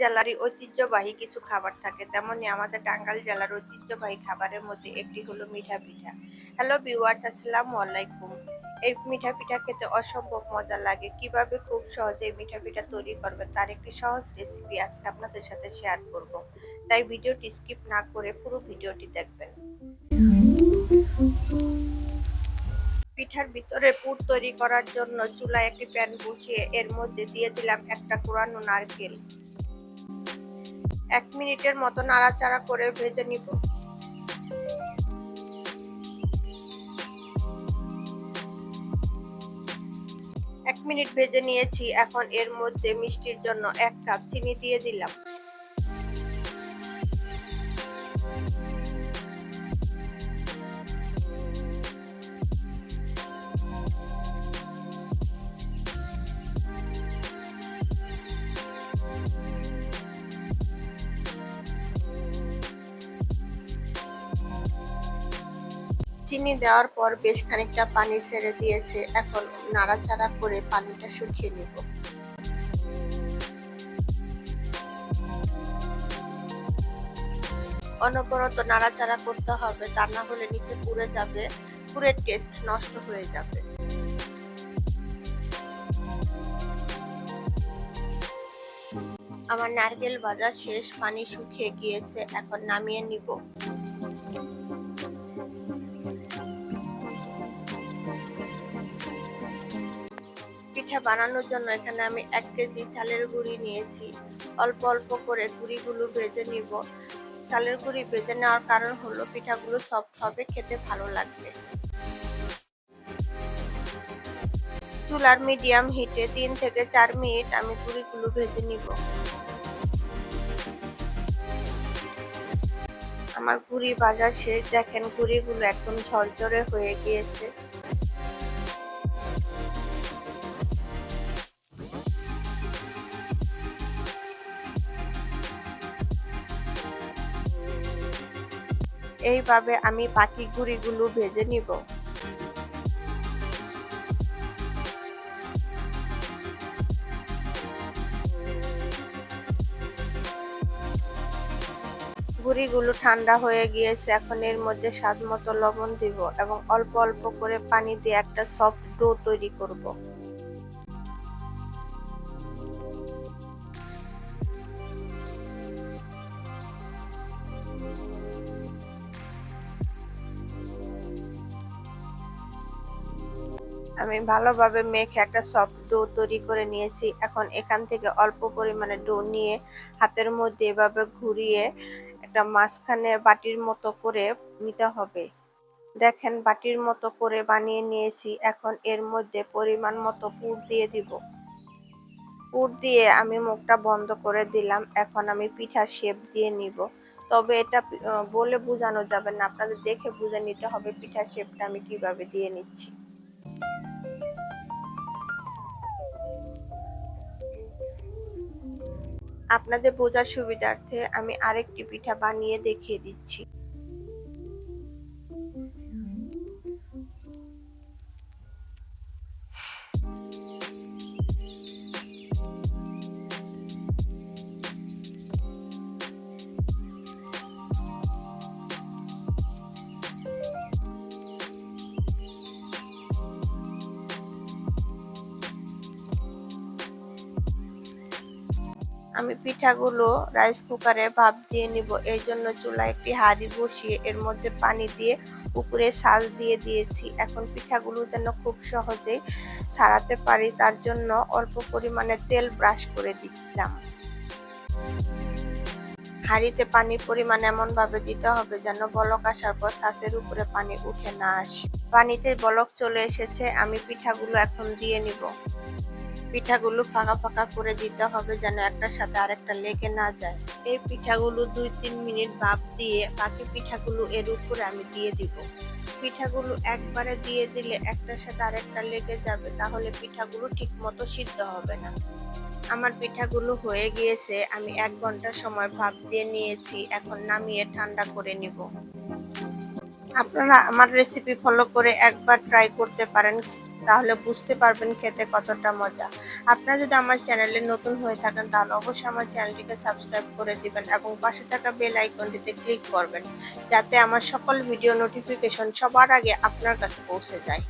জেলারই ঐতিহ্যবাহী কিছু খাবার থাকে। তেমনি আমাদের টাঙ্গাইল জেলার ঐতিহ্যবাহী খাবারের মধ্যে একটি হলো মিঠা পিঠা। হ্যালো ভিউয়ার্স আসসালামু আলাইকুম। এই মিঠা পিঠা খেতে অসম্ভব মজা লাগে। কীভাবে খুব সহজে এই মিঠা পিঠা তৈরি করবেন তার একটি সহজ রেসিপি আজকে আপনাদের সাথে শেয়ার করব। তাই ভিডিওটি স্কিপ না করে পুরো ভিডিওটি দেখবেন। পিঠার ভিতরে পুর তৈরি করার জন্য চুলায় একটি প্যান বসিয়ে এর মধ্যে দিয়ে দিলাম একটা কোরানো নারকেল। এক মিনিটের মতো নাড়াচাড়া করে ভেজে নিব। এক মিনিট ভেজে নিয়েছি, এখন এর মধ্যে মিষ্টির জন্য এক কাপ চিনি দিয়ে দিলাম। চিনি দেওয়ার পর বেশ খানিকটা পানি ছেড়ে দিয়েছে। এখন নাড়াচাড়া করে পানিটা শুকিয়ে নিব। অনবরত নাড়াচাড়া করতে হবে, তা না হলে নিচে পুড়ে যাবে। পুরের টেস্ট নষ্ট হয়ে যাবে। আমার নারকেল ভাজা শেষ, পানি শুকিয়ে গিয়েছে, এখন নামিয়ে নিব। পিঠা বানানোর জন্য এখানে আমি এক কেজি চালের গুঁড়ি নিয়েছি। অল্প অল্প করে গুঁড়িগুলো ভেজে নিব। চালের গুঁড়ি ভেজে নেওয়ার কারণ হলো পিঠাগুলো সফট হবে, খেতে ভালো লাগবে। চুলার মিডিয়াম হিটে তিন থেকে চার মিনিট আমি গুঁড়িগুলো ভেজে নিব। আমার গুঁড়ি ভাজা শেষ। দেখেন গুঁড়িগুলো একদম ঝরঝরে হয়ে গিয়েছে। এইভাবে আমি বাকি গুঁড়িগুলো ভেজে নিব। গুঁড়িগুলো ঠান্ডা হয়ে গিয়েছে, এখন এর মধ্যে স্বাদ মতো লবণ দিব এবং অল্প অল্প করে পানি দিয়ে একটা সফট ডো তৈরি করব। আমি ভালোভাবে মেখে একটা সফট ডো তৈরি করে নিয়েছি। এখন এখান থেকে অল্প পরিমাণে ডো নিয়ে হাতের মধ্যে এভাবে ঘুরিয়ে একটা মাঝখানে বাটির মতো করে নিতে হবে। দেখেন বাটির মতো করে বানিয়ে নিয়েছি। এখন এর মধ্যে পরিমাণ মতো পুর দিয়ে দিব। পুর দিয়ে আমি মুখটা বন্ধ করে দিলাম। এখন আমি পিঠা শেপ দিয়ে নিব। তবে এটা বলে বোঝানো যাবে না। আপনাদের দেখে বুঝে নিতে হবে পিঠা শেপটা আমি কীভাবে দিয়ে নিচ্ছি। আপনাদের বোঝার সুবিধার্থে আমি আরেকটি পিঠা বানিয়ে দেখিয়ে দিচ্ছি। আমি পিঠাগুলো রাইস কুকারে ভাপ দিয়ে নিব। এই জন্য চুলায় একটি হাঁড়ি বসিয়ে এর মধ্যে পানি দিয়ে উপরে সাজ দিয়ে দিয়েছি। এখন পিঠাগুলো যেন খুব সহজেই ছাড়াতে পারি, তার জন্য অল্প পরিমাণে তেল ব্রাশ করে দিচ্ছিলাম হাঁড়িতে পানির পরিমাণ এমনভাবে দিতে হবে যেন বলক আসার পর ছাঁচের উপরে পানি উঠে না আসে। পানিতে বলক চলে এসেছে, আমি পিঠাগুলো এখন দিয়ে নিব। পিঠাগুলো ফাঁকা ফাঁকা করে দিতে হবে যেন একটার সাথে আরেকটা লেগে না যায়। এই পিঠাগুলো দুই তিন মিনিট ভাপ দিয়ে বাকি পিঠাগুলো এর উপরে আমি দিয়ে দিব। পিঠাগুলো একবারে দিয়ে দিলে একটার সাথে আরেকটা লেগে যাবে, তাহলে পিঠাগুলো ঠিক মতো সিদ্ধ হবে না। আমার পিঠাগুলো হয়ে গিয়েছে, আমি এক ঘণ্টা সময় ভাপ দিয়ে নিয়েছি, এখন নামিয়ে ঠান্ডা করে নিব। আপনারা আমার রেসিপি ফলো করে একবার ট্রাই করতে পারেন তাহলে বুঝতে পারবেন খেতে কতটা মজা। আপনারা যদি আমার চ্যানেলে নতুন হয়ে থাকেন, তাহলে অবশ্যই আমার চ্যানেলটিকে সাবস্ক্রাইব করে দিবেন এবং পাশে থাকা বেল আইকনটিতে ক্লিক করবেন, যাতে আমার সকল ভিডিও নোটিফিকেশন সবার আগে আপনার কাছে পৌঁছে যায়।